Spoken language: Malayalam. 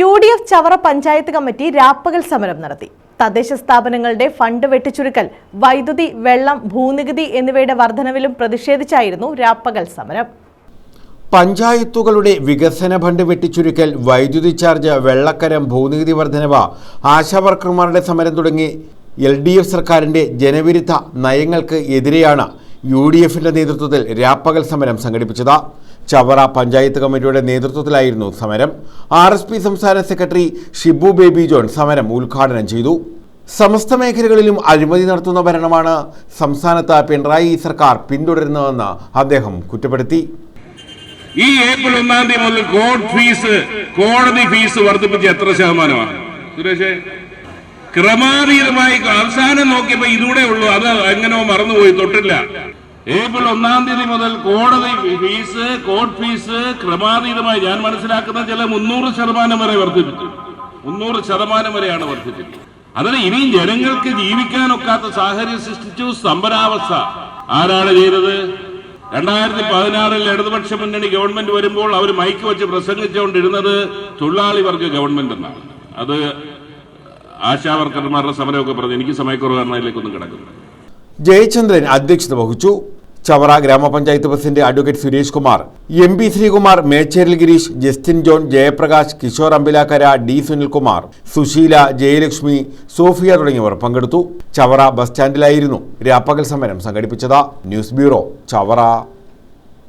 U D F Chavara panchayat committee രാപ്പകൽ സമരം നടത്തി. തദ്ദേശ സ്ഥാപനങ്ങളുടെ ഫണ്ട് വെട്ടിച്ചുരുക്കൽ വൈദ്യുതി വെള്ളം ഭൂനികുതി എന്നിവയുടെ വർധനവിലും പ്രതിഷേധിച്ചായിരുന്നു രാപ്പകൽ സമരം. പഞ്ചായത്തുകളുടെ വികസന ഫണ്ട് വെട്ടിച്ചുരുക്കൽ വൈദ്യുതി ചാർജ് വെള്ളക്കരം ഭൂനികുതി വർധനവ ആശാവർക്കർമാരുടെ സമരം തുടങ്ങി. എൽ ഡി എഫ് സർക്കാരിന്റെ ജനവിരുദ്ധ നയങ്ങൾക്ക് എതിരെയാണ് യു ഡി എഫിന്റെ നേതൃത്വത്തിൽ രാപ്പകൽ സമരം സംഘടിപ്പിച്ചത്. ചവറ പഞ്ചായത്ത് കമ്മിറ്റിയുടെ നേതൃത്വത്തിലായിരുന്നു സമരം. ആർ എസ് പി സംസ്ഥാന സെക്രട്ടറി ഷിബു ബേബി ജോൺ സമരം ഉദ്ഘാടനം ചെയ്തു. സമസ്ത മേഖലകളിലും അഴിമതി നടത്തുന്ന ഭരണമാണ് സംസ്ഥാനത്ത് പിണറായി സർക്കാർ പിന്തുടരുന്നതെന്ന് അദ്ദേഹം കുറ്റപ്പെടുത്തി. ഈ ഏപ്രിൽ ഒന്നാം തീയതി മുതൽ കോർട്ട് ഫീസ് കോടതി ഫീസ് വർദ്ധിപ്പിച്ച് എത്ര ശതമാനമാണ്? സുരേഷേ ക്രമാതീതമായി അവസാനം നോക്കിയപ്പോ ഇതൂടെ ഉള്ളൂ. അത് എങ്ങനെയോ മറന്നുപോയി തൊട്ടില്ല. ഏപ്രിൽ ഒന്നാം തീയതി മുതൽ കോടതി ഫീസ് കോർട്ട് ഫീസ് ക്രമാതീതമായി ഞാൻ മനസ്സിലാക്കുന്ന ചില മുന്നൂറ് ശതമാനം വരെ വർദ്ധിപ്പിച്ചു. മുന്നൂറ് ശതമാനം വരെയാണ് വർദ്ധിപ്പിച്ചത്. അതിന് ഇനിയും ജനങ്ങൾക്ക് ജീവിക്കാനൊക്കാത്ത സാഹചര്യം സൃഷ്ടിച്ചു. സ്തംഭനാവസ്ഥ ആരാണ് ചെയ്തത്? രണ്ടായിരത്തി പതിനാറിൽ ഇടതുപക്ഷ മുന്നണി ഗവൺമെന്റ് വരുമ്പോൾ അവർ മൈക്ക് വെച്ച് പ്രസംഗിച്ചുകൊണ്ടിരുന്നത് തൊഴിലാളി വർഗ ഗവൺമെന്റ് എന്നാണ്. അത് ആശാവർക്കർമാരുടെ സമരമൊക്കെ പറഞ്ഞു എനിക്ക് സമയക്കുറവ് കാരണം അതിലേക്കൊന്നും കിടക്കുന്നു ജയചന്ദ്രൻ അധ്യക്ഷത വഹിച്ചു. Chavara gramapanchayat president advocate Suresh Kumar M P Sreekumar Mecheril Gireesh Justin John Jayaprakash Kishore Ambilakkara D Sunilkumar Susheela Jayalakshmi Sophia തുടങ്ങിയവർ പങ്കെടുത്തു. ചവറ ബസ് സ്റ്റാൻഡിലായിരുന്നു രാപ്പകൽ സമരം സംഘടിപ്പിച്ചത്. News bureau Chavara.